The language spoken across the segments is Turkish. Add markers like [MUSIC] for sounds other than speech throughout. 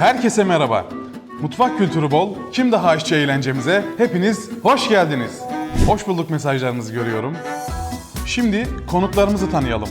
Herkese merhaba. Mutfak kültürü bol, kim daha aşçı eğlencemize hepiniz hoş geldiniz. Hoş bulduk mesajlarınızı görüyorum. Şimdi konuklarımızı tanıyalım.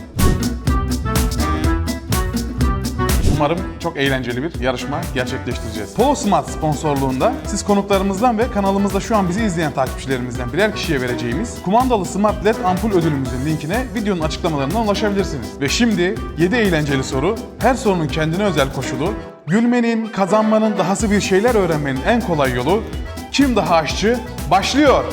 Umarım çok eğlenceli bir yarışma gerçekleştireceğiz. Polo Smart sponsorluğunda siz konuklarımızdan ve kanalımızda şu an bizi izleyen takipçilerimizden birer kişiye vereceğimiz kumandalı Smart LED ampul ödülümüzün linkine videonun açıklamalarından ulaşabilirsiniz. Ve şimdi 7 eğlenceli soru, her sorunun kendine özel koşulu, gülmenin, kazanmanın, dahası bir şeyler öğrenmenin en kolay yolu kim daha aşçı başlıyor.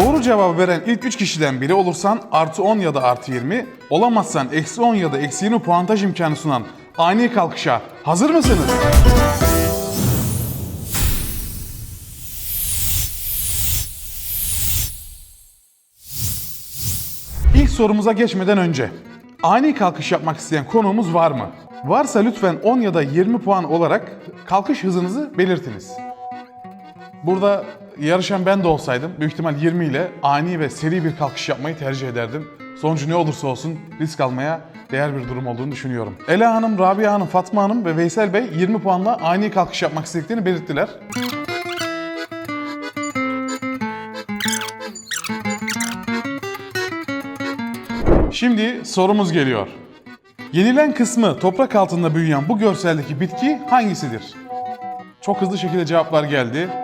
Doğru cevabı veren ilk 3 kişiden biri olursan artı 10 ya da artı 20, olamazsan eksi 10 ya da eksi 20 puantaj imkanı sunan ani kalkışa hazır mısınız? İlk sorumuza geçmeden önce ani kalkış yapmak isteyen konuğumuz var mı? Varsa lütfen 10 ya da 20 puan olarak kalkış hızınızı belirtiniz. Burada yarışan ben de olsaydım büyük ihtimal 20 ile ani ve seri bir kalkış yapmayı tercih ederdim. Sonucu ne olursa olsun risk almaya değer bir durum olduğunu düşünüyorum. Ela Hanım, Rabia Hanım, Fatma Hanım ve Veysel Bey 20 puanla ani kalkış yapmak istediklerini belirttiler. Şimdi sorumuz geliyor. Yenilen kısmı toprak altında büyüyen bu görseldeki bitki hangisidir? Çok hızlı şekilde cevaplar geldi.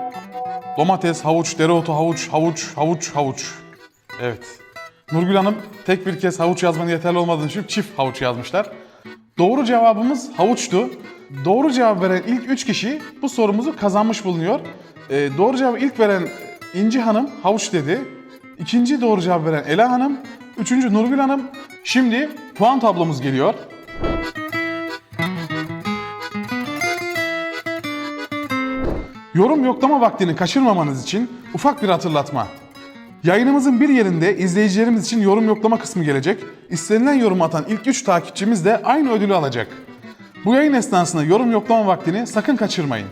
Domates, havuç, dereotu, havuç, havuç, havuç, havuç. Evet. Nurgül Hanım tek bir kez havuç yazmanın yeterli olmadığını düşünüp çift havuç yazmışlar. Doğru cevabımız havuçtu. Doğru cevap veren ilk 3 kişi bu sorumuzu kazanmış bulunuyor. Ee, doğru cevabı ilk veren İnci Hanım havuç dedi. İkinci doğru cevap veren Ela Hanım. Üçüncü Nurgül Hanım. Şimdi puan tablomuz geliyor. Yorum yoklama vaktini kaçırmamanız için ufak bir hatırlatma. Yayınımızın bir yerinde izleyicilerimiz için yorum yoklama kısmı gelecek. İstenilen yorum atan ilk 3 takipçimiz de aynı ödülü alacak. Bu yayın esnasında yorum yoklama vaktini sakın kaçırmayın.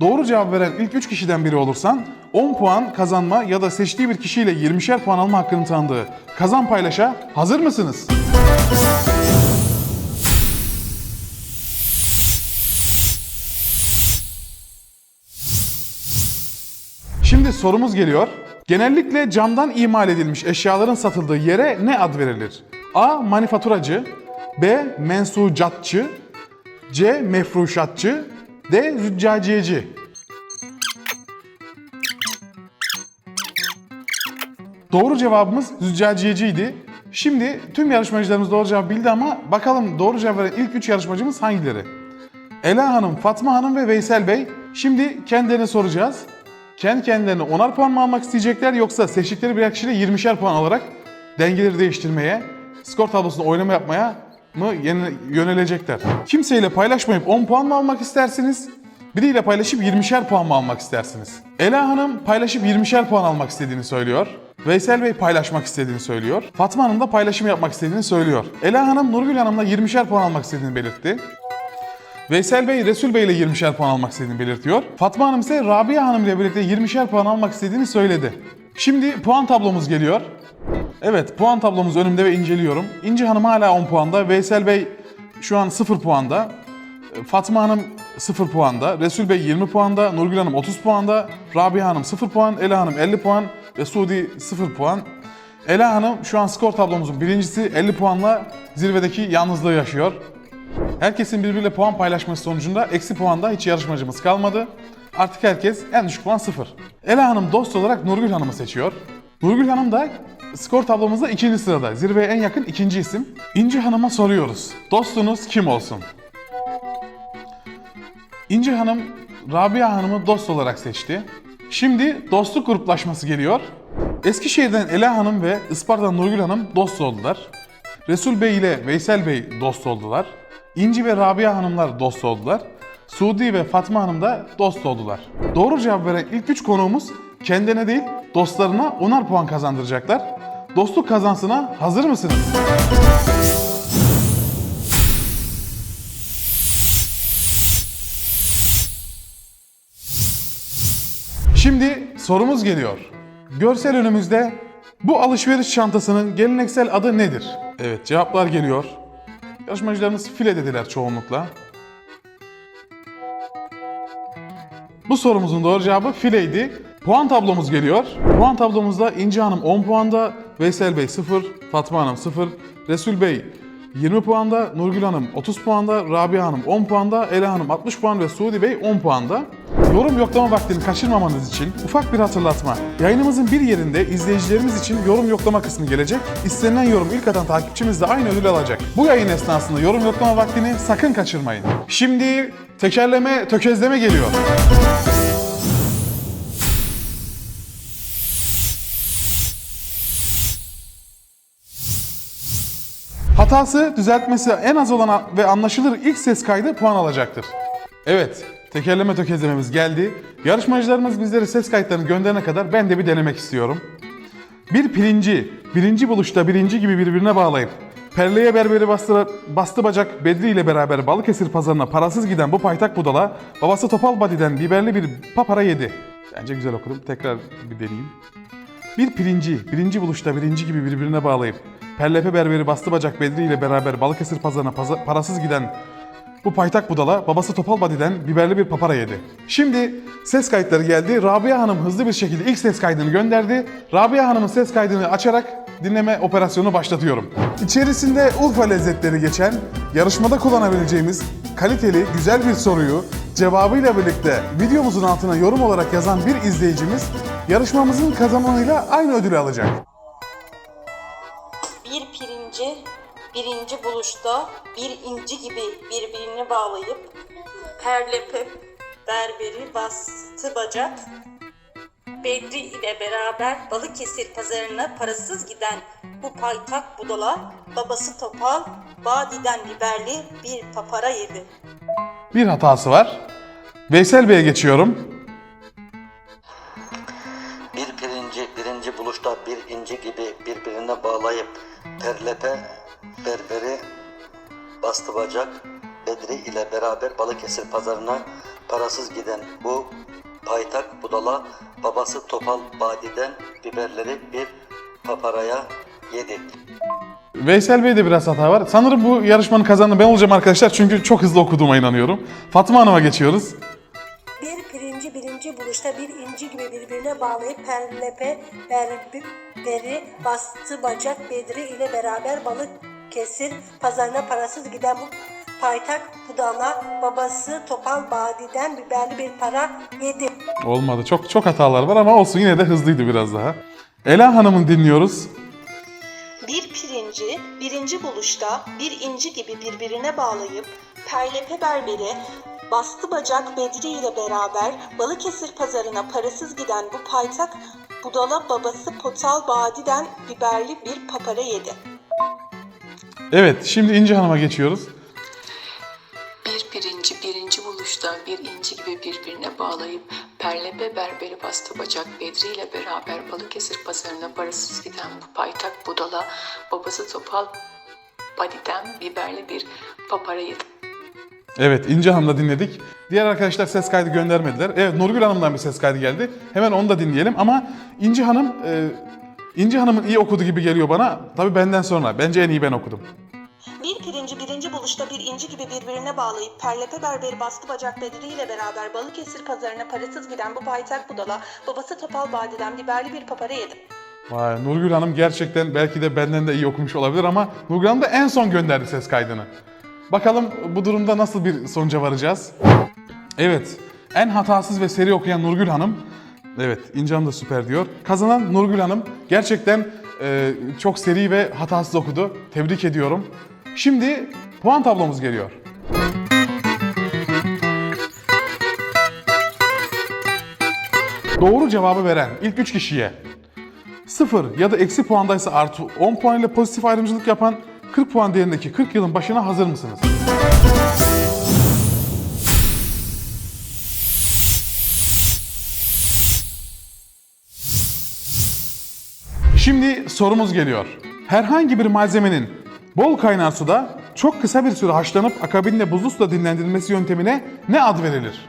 Doğru cevap veren ilk 3 kişiden biri olursan 10 puan kazanma ya da seçtiği bir kişiyle 20'şer puan alma hakkını tanıdığı kazan paylaşa hazır mısınız? Sorumuz geliyor. Genellikle camdan imal edilmiş eşyaların satıldığı yere ne ad verilir? A. Manifaturacı B. Mensucatçı C. Mefruşatçı D. Züccaciyeci Doğru cevabımız züccaciyeciydi. Şimdi tüm yarışmacılarımız doğru cevap bildi ama bakalım doğru cevap veren ilk 3 yarışmacımız hangileri? Ela Hanım, Fatma Hanım ve Veysel Bey. Şimdi kendilerine soracağız. Kendi kendilerine 10'ar puan mı almak isteyecekler yoksa seçtikleri birer kişiyle 20'şer puan alarak dengeleri değiştirmeye, skor tablosunda oynama yapmaya mı yönelecekler? Kimseyle paylaşmayıp 10 puan mı almak istersiniz? Biriyle paylaşıp 20'şer puan mı almak istersiniz? Ela Hanım paylaşıp 20'şer puan almak istediğini söylüyor. Veysel Bey paylaşmak istediğini söylüyor. Fatma Hanım da paylaşım yapmak istediğini söylüyor. Ela Hanım Nurgül Hanım'la 20'şer puan almak istediğini belirtti. Veysel Bey, Resul Bey ile 20'şer puan almak istediğini belirtiyor. Fatma Hanım ise Rabia Hanım ile birlikte 20'şer puan almak istediğini söyledi. Şimdi puan tablomuz geliyor. Evet, puan tablomuz önümde ve inceliyorum. İnci Hanım hala 10 puanda, Veysel Bey şu an 0 puanda. Fatma Hanım 0 puanda, Resul Bey 20 puanda, Nurgül Hanım 30 puanda, Rabia Hanım 0 puan, Ela Hanım 50 puan ve Suudi 0 puan. Ela Hanım şu an skor tablomuzun birincisi 50 puanla zirvedeki yalnızlığı yaşıyor. Herkesin birbiriyle puan paylaşması sonucunda eksi puanda hiç yarışmacımız kalmadı. Artık herkes en düşük puan sıfır. Ela Hanım dost olarak Nurgül Hanım'ı seçiyor. Nurgül Hanım da skor tablomuzda ikinci sırada. Zirveye en yakın ikinci isim. İnci Hanım'a soruyoruz. Dostunuz kim olsun? İnci Hanım, Rabia Hanım'ı dost olarak seçti. Şimdi dostluk gruplaşması geliyor. Eskişehir'den Ela Hanım ve Isparta'dan Nurgül Hanım dost oldular. Resul Bey ile Veysel Bey dost oldular. İnci ve Rabia Hanımlar dost oldular. Suudi ve Fatma Hanım da dost oldular. Doğru cevap veren ilk üç konuğumuz kendine değil dostlarına onar puan kazandıracaklar. Dostluk kazansına hazır mısınız? Şimdi sorumuz geliyor. Görsel önümüzde bu alışveriş çantasının geleneksel adı nedir? Evet cevaplar geliyor. Yarışmacılarımız file dediler çoğunlukla. Bu sorumuzun doğru cevabı fileydi. Puan tablomuz geliyor. Puan tablomuzda İnci Hanım 10 puanda, Veysel Bey 0, Fatma Hanım 0, Resul Bey 20 puanda, Nurgül Hanım 30 puanda, Rabia Hanım 10 puanda, Ela Hanım 60 puan ve Suudi Bey 10 puanda. Yorum yoklama vaktini kaçırmamanız için ufak bir hatırlatma. Yayınımızın bir yerinde izleyicilerimiz için yorum yoklama kısmı gelecek. İstenilen yorum ilk atan takipçimiz de aynı ödül alacak. Bu yayın esnasında yorum yoklama vaktini sakın kaçırmayın. Şimdi tekerleme, tökezleme geliyor. Hatası, düzeltmesi en az olan ve anlaşılır ilk ses kaydı puan alacaktır. Evet, tekerleme tökezlememiz geldi. Yarışmacılarımız bizlere ses kayıtlarını gönderene kadar ben de bir denemek istiyorum. Bir pirinci, birinci buluşta birinci gibi birbirine bağlayıp Perleye berberi bastı, bastı bacak Bedri ile beraber Balıkesir pazarına parasız giden bu paytak budala babası Topal Badi'den biberli bir papara yedi. Bence güzel okudum. Tekrar bir deneyeyim. Bir pirinci, birinci buluşta birinci gibi birbirine bağlayıp Perlepe berberi bastı bacak Bedri ile beraber Balıkesir pazarına paza- parasız giden bu paytak budala babası Topal Badi'den biberli bir papara yedi. Şimdi ses kayıtları geldi. Rabia Hanım hızlı bir şekilde ilk ses kaydını gönderdi. Rabia Hanım'ın ses kaydını açarak dinleme operasyonu başlatıyorum. İçerisinde Urfa lezzetleri geçen, yarışmada kullanabileceğimiz kaliteli, güzel bir soruyu cevabıyla birlikte videomuzun altına yorum olarak yazan bir izleyicimiz yarışmamızın kazananıyla aynı ödülü alacak. Pirinci birinci buluşta bir inci gibi birbirine bağlayıp perlepe berberi bastı bacak Bedri ile beraber Balıkesir pazarına parasız giden bu paytak budala babası Topal Badi'den biberli bir papara yedi. Bir hatası var. Veysel Bey'e geçiyorum. Bir pirinci birinci buluşta bir inci gibi birbirine bağlayıp perlepe berberi bastı bacak Bedri ile beraber Balıkesir pazarına parasız giden bu paytak budala babası Topal Badi'den biberleri bir paparaya yedi. Veysel Bey'de biraz hata var. Sanırım bu yarışmanın kazananı ben olacağım arkadaşlar çünkü çok hızlı okuduğuma inanıyorum. Fatma Hanım'a geçiyoruz. Buluşta bir inci gibi birbirine bağlayıp perlepe berberi bastı bacak Bedri ile beraber balık kesir pazarına parasız giden bu paytak budala babası Topal Badi'den biberli bir para yedi. Olmadı. Çok çok hatalar var ama olsun yine de hızlıydı biraz daha. Ela Hanım'ın dinliyoruz. Bir pirinci birinci buluşta bir inci gibi birbirine bağlayıp perlepe berberi bastı bacak Bedri ile beraber Balıkesir pazarına parasız giden bu paytak budala babası Potal Badi'den biberli bir papara yedi. Evet şimdi İnci Hanım'a geçiyoruz. Bir pirinci birinci buluşta bir inci gibi birbirine bağlayıp perlepe berberi bastı bacak Bedri ile beraber Balıkesir pazarına parasız giden bu paytak budala babası Topal Badi'den biberli bir papara yedi. Evet İnci Hanım'la dinledik. Diğer arkadaşlar ses kaydı göndermediler. Evet Nurgül Hanım'dan bir ses kaydı geldi. Hemen onu da dinleyelim ama İnci Hanım e, İnci Hanım'ın iyi okudu gibi geliyor bana. Tabii benden sonra. Bence en iyi ben okudum. Bir pirinci birinci buluşta bir inci gibi birbirine bağlayıp perlepe berberi bastı bacak Bedri ile beraber Balıkesir pazarına parasız giden bu paytak budala babası Topal Badi'den biberli bir papara yedi. Vay Nurgül Hanım gerçekten belki de benden de iyi okumuş olabilir ama Nurgül Hanım da en son gönderdi ses kaydını. Bakalım bu durumda nasıl bir sonuca varacağız? Evet, en hatasız ve seri okuyan Nurgül Hanım. Evet, İnci Hanım da süper diyor. Kazanan Nurgül Hanım gerçekten e, çok seri ve hatasız okudu. Tebrik ediyorum. Şimdi puan tablomuz geliyor. Doğru cevabı veren ilk 3 kişiye 0 ya da eksi puandaysa artı 10 puan ile pozitif ayrımcılık yapan 40 puan değerindeki 40 yılın başına hazır mısınız? Şimdi sorumuz geliyor. Herhangi bir malzemenin bol kaynar suda çok kısa bir süre haşlanıp akabinde buzlu suda dinlendirilmesi yöntemine ne ad verilir?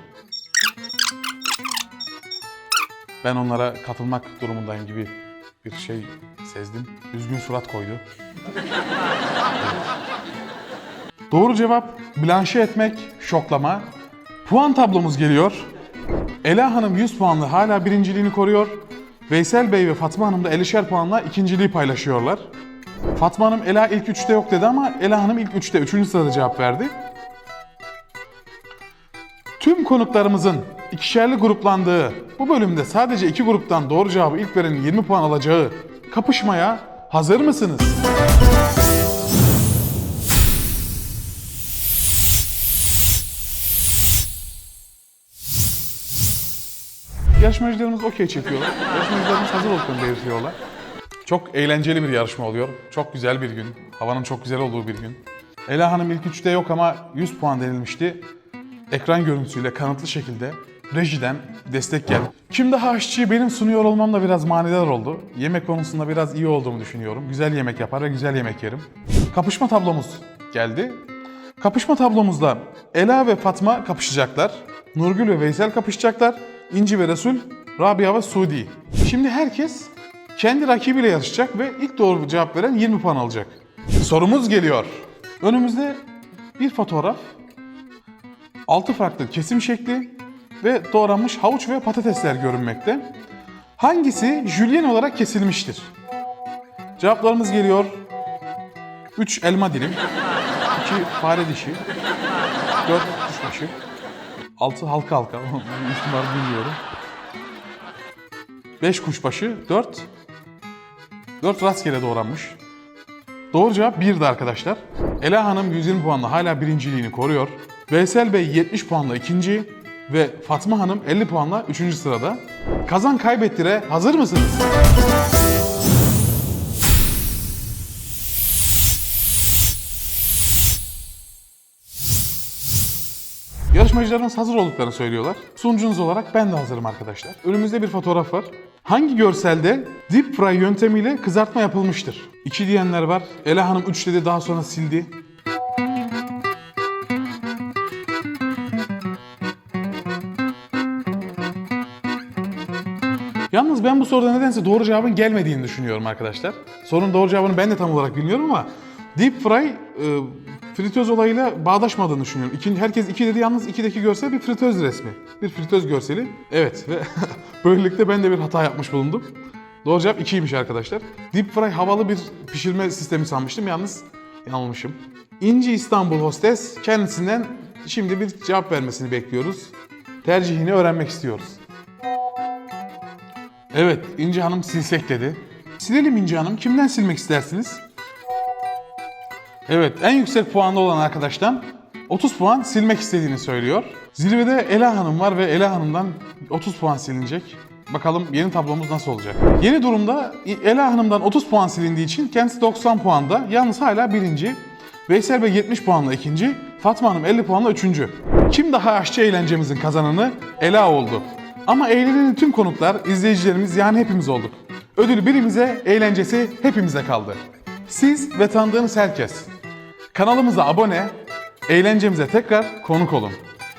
Ben onlara katılmak durumundayım gibi bir şey sezdim. Üzgün surat koydu. Doğru cevap blanşe etmek, şoklama. Puan tablomuz geliyor. Ela Hanım 100 puanla hala birinciliğini koruyor. Veysel Bey ve Fatma Hanım da 50'şer puanla ikinciliği paylaşıyorlar. Fatma Hanım Ela ilk üçte yok dedi ama Ela Hanım ilk üçte, üçüncü sırada cevap verdi. Tüm konuklarımızın ikişerli gruplandığı bu bölümde sadece iki gruptan doğru cevabı ilk verenin 20 puan alacağı kapışmaya hazır mısınız? Yarışmacılarımız okey çekiyorlar. Yarışmacılarımız hazır olduklarını belirtiyorlar. Çok eğlenceli bir yarışma oluyor. Çok güzel bir gün. Havanın çok güzel olduğu bir gün. Ela Hanım ilk üçte yok ama 100 puan denilmişti. Ekran görüntüsüyle kanıtlı şekilde rejiden destek geldi. Kim daha aşçıyı benim sunuyor olmam da biraz manidar oldu. Yemek konusunda biraz iyi olduğumu düşünüyorum. Güzel yemek yapar ve güzel yemek yerim. Kapışma tablomuz geldi. Kapışma tablomuzda Ela ve Fatma kapışacaklar. Nurgül ve Veysel kapışacaklar. İnci ve Resul, Rabia ve Sudi. Şimdi herkes kendi rakibiyle yarışacak ve ilk doğru cevap veren 20 puan alacak. Sorumuz geliyor. Önümüzde bir fotoğraf, 6 farklı kesim şekli ve doğranmış havuç ve patatesler görünmekte. Hangisi jülyen olarak kesilmiştir? Cevaplarımız geliyor. 3 elma dilim, 2 fare dişi, 4 kuşbaşı, 6 halka halka, [LAUGHS] ihtimal bilmiyorum. 5 kuşbaşı, 4 4 rastgele doğranmış. Doğru cevap 1'di arkadaşlar. Ela Hanım 120 puanla hala birinciliğini koruyor. Veysel Bey 70 puanla ikinci ve Fatma Hanım 50 puanla üçüncü sırada. Kazan kaybettire hazır mısınız? Yarışmacılarımız hazır olduklarını söylüyorlar. Sunucunuz olarak ben de hazırım arkadaşlar. Önümüzde bir fotoğraf var. Hangi görselde deep fry yöntemiyle kızartma yapılmıştır? 2 diyenler var. Ela Hanım 3 dedi daha sonra sildi. Yalnız ben bu soruda nedense doğru cevabın gelmediğini düşünüyorum arkadaşlar. Sorunun doğru cevabını ben de tam olarak bilmiyorum ama deep fry e, fritöz olayıyla bağdaşmadığını düşünüyorum. İkinci, herkes iki dedi yalnız ikideki görsel bir fritöz resmi. Bir fritöz görseli. Evet ve [LAUGHS] böylelikle ben de bir hata yapmış bulundum. Doğru cevap 2'ymiş arkadaşlar. Deep fry havalı bir pişirme sistemi sanmıştım yalnız yanılmışım. İnci İstanbul Hostes kendisinden şimdi bir cevap vermesini bekliyoruz. Tercihini öğrenmek istiyoruz. Evet, İnci Hanım silsek dedi. Silelim İnci Hanım. Kimden silmek istersiniz? Evet, en yüksek puanlı olan arkadaştan 30 puan silmek istediğini söylüyor. Zirvede Ela Hanım var ve Ela Hanım'dan 30 puan silinecek. Bakalım yeni tablomuz nasıl olacak? Yeni durumda Ela Hanım'dan 30 puan silindiği için kendisi 90 puanda. Yalnız hala birinci. Veysel Bey 70 puanla ikinci. Fatma Hanım 50 puanla üçüncü. Kim daha aşçı eğlencemizin kazananı? Ela oldu. Ama eğlenenin tüm konuklar izleyicilerimiz yani hepimiz olduk. Ödül birimize, eğlencesi hepimize kaldı. Siz ve tanıdığınız herkes. Kanalımıza abone, eğlencemize tekrar konuk olun.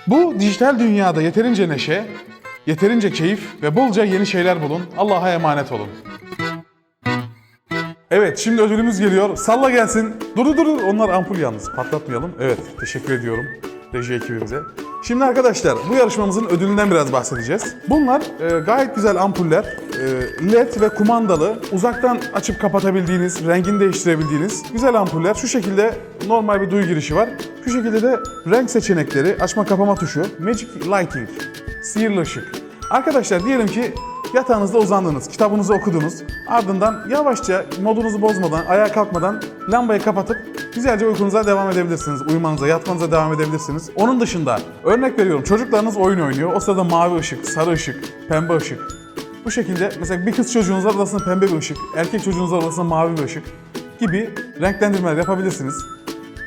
Bu dijital dünyada yeterince neşe, yeterince keyif ve bolca yeni şeyler bulun. Allah'a emanet olun. Evet şimdi ödülümüz geliyor. Salla gelsin. Dur dur dur. Onlar ampul yalnız. Patlatmayalım. Evet teşekkür ediyorum reji ekibimize. Şimdi arkadaşlar bu yarışmamızın ödülünden biraz bahsedeceğiz. Bunlar e, gayet güzel ampuller. E, LED ve kumandalı, uzaktan açıp kapatabildiğiniz, rengini değiştirebildiğiniz güzel ampuller. Şu şekilde normal bir duy girişi var. Şu şekilde de renk seçenekleri, açma kapama tuşu, Magic Lighting, sihirli ışık. Arkadaşlar diyelim ki Yatağınızda uzandınız, kitabınızı okudunuz. Ardından yavaşça modunuzu bozmadan, ayağa kalkmadan lambayı kapatıp güzelce uykunuza devam edebilirsiniz. Uyumanıza, yatmanıza devam edebilirsiniz. Onun dışında örnek veriyorum çocuklarınız oyun oynuyor. O sırada mavi ışık, sarı ışık, pembe ışık. Bu şekilde mesela bir kız çocuğunuz var odasında pembe bir ışık, erkek çocuğunuz var odasında mavi bir ışık gibi renklendirmeler yapabilirsiniz.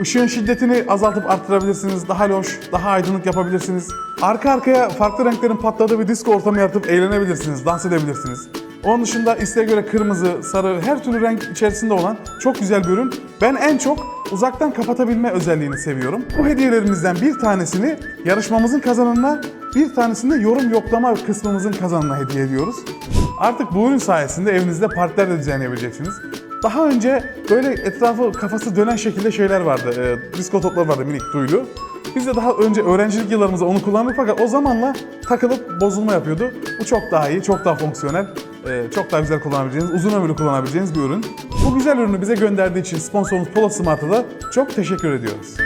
Işığın şiddetini azaltıp arttırabilirsiniz. Daha loş, daha aydınlık yapabilirsiniz. Arka arkaya farklı renklerin patladığı bir disco ortamı yaratıp eğlenebilirsiniz, dans edebilirsiniz. Onun dışında isteğe göre kırmızı, sarı, her türlü renk içerisinde olan çok güzel bir ürün. Ben en çok uzaktan kapatabilme özelliğini seviyorum. Bu hediyelerimizden bir tanesini yarışmamızın kazananına, bir tanesini de yorum yoklama kısmımızın kazananına hediye ediyoruz. Artık bu ürün sayesinde evinizde partiler de düzenleyebileceksiniz. daha önce böyle etrafı kafası dönen şekilde şeyler vardı. E, disko topları vardı minik duyulu. Biz de daha önce öğrencilik yıllarımızda onu kullandık fakat o zamanla takılıp bozulma yapıyordu. Bu çok daha iyi, çok daha fonksiyonel, çok daha güzel kullanabileceğiniz, uzun ömürlü kullanabileceğiniz bir ürün. Bu güzel ürünü bize gönderdiği için sponsorumuz Pola Smart'a da çok teşekkür ediyoruz.